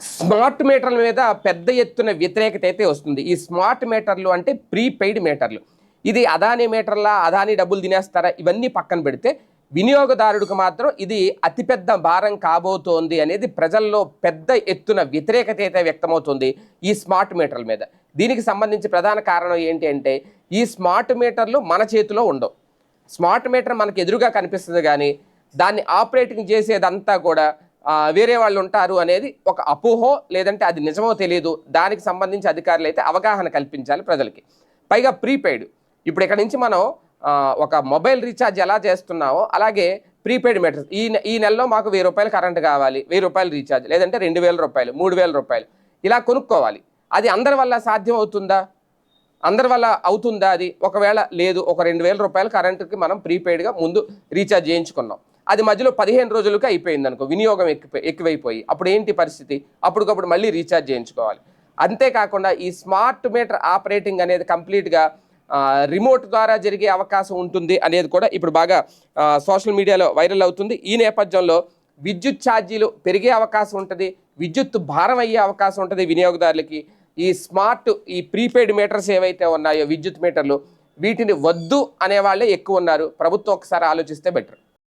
Smart మీటర్ల మీద పెద్ద ఎత్తున వ్యతిరేకత అయితే వస్తుంది. ఈ స్మార్ట్ మీటర్లు అంటే ప్రీపెయిడ్ మీటర్లు. ఇది అదానీ మీటర్లా అదానీ డబ్బులు తినేస్తారా? ఇవన్నీ పక్కన పెడితే వినియోగదారుడికి మాత్రం ఇది అతిపెద్ద భారం కాబోతోంది అనేది ప్రజల్లో పెద్ద ఎత్తున వ్యతిరేకత అయితే వ్యక్తమవుతుంది ఈ స్మార్ట్ మీటర్ల మీద. దీనికి సంబంధించి ప్రధాన కారణం ఏంటి అంటే ఈ స్మార్ట్ మీటర్లు మన చేతిలో ఉండవు. స్మార్ట్ మీటర్ మనకు ఎదురుగా కనిపిస్తుంది కానీ దాన్ని ఆపరేటింగ్ చేసేదంతా కూడా వేరే వాళ్ళు ఉంటారు అనేది ఒక అపోహో లేదంటే అది నిజమో తెలియదు దానికి సంబంధించి అధికారులు అయితే అవగాహన కల్పించాలి ప్రజలకి. పైగా ప్రీపెయిడ్. ఇప్పుడు ఇక్కడ నుంచి మనం ఒక మొబైల్ రీఛార్జ్ ఎలా చేస్తున్నామో అలాగే ప్రీపెయిడ్ మీటర్స్ ఈ ఈ నెలలో మాకు వెయ్యి రూపాయలు కరెంట్ కావాలి వెయ్యి రూపాయలు రీఛార్జ్ లేదంటే రెండు వేల రూపాయలు మూడు వేల రూపాయలు. ఇలా కొనుక్కోవాలి. అది అందరి వల్ల సాధ్యం అవుతుందా? అందరి వల్ల అవుతుందా అది? ఒకవేళ లేదు ఒక రెండు వేల రూపాయలు కరెంటుకి మనం ప్రీపెయిడ్గా ముందు రీఛార్జ్ చేయించుకున్నాం. అది మధ్యలో పదిహేను రోజులకి అయిపోయింది అనుకో వినియోగం ఎక్కువ ఎక్కువైపోయి. అప్పుడు ఏంటి పరిస్థితి? అప్పటికప్పుడు మళ్ళీ రీఛార్జ్ చేయించుకోవాలి. అంతేకాకుండా ఈ స్మార్ట్ మీటర్ ఆపరేటింగ్ అనేది కంప్లీట్గా రిమోట్ ద్వారా జరిగే అవకాశం ఉంటుంది అనేది కూడా ఇప్పుడు బాగా సోషల్ మీడియాలో వైరల్ అవుతుంది. ఈ నేపథ్యంలో విద్యుత్ ఛార్జీలు పెరిగే అవకాశం ఉంటుంది. విద్యుత్ భారం అయ్యే అవకాశం ఉంటుంది వినియోగదారులకి. ఈ స్మార్ట్ ఈ ప్రీపెయిడ్ మీటర్స్ ఏవైతే ఉన్నాయో విద్యుత్ మీటర్లు వీటిని వద్దు అనే వాళ్ళే ఎక్కువ ఉన్నారు. ప్రభుత్వం ఒకసారి ఆలోచిస్తే బెటర్.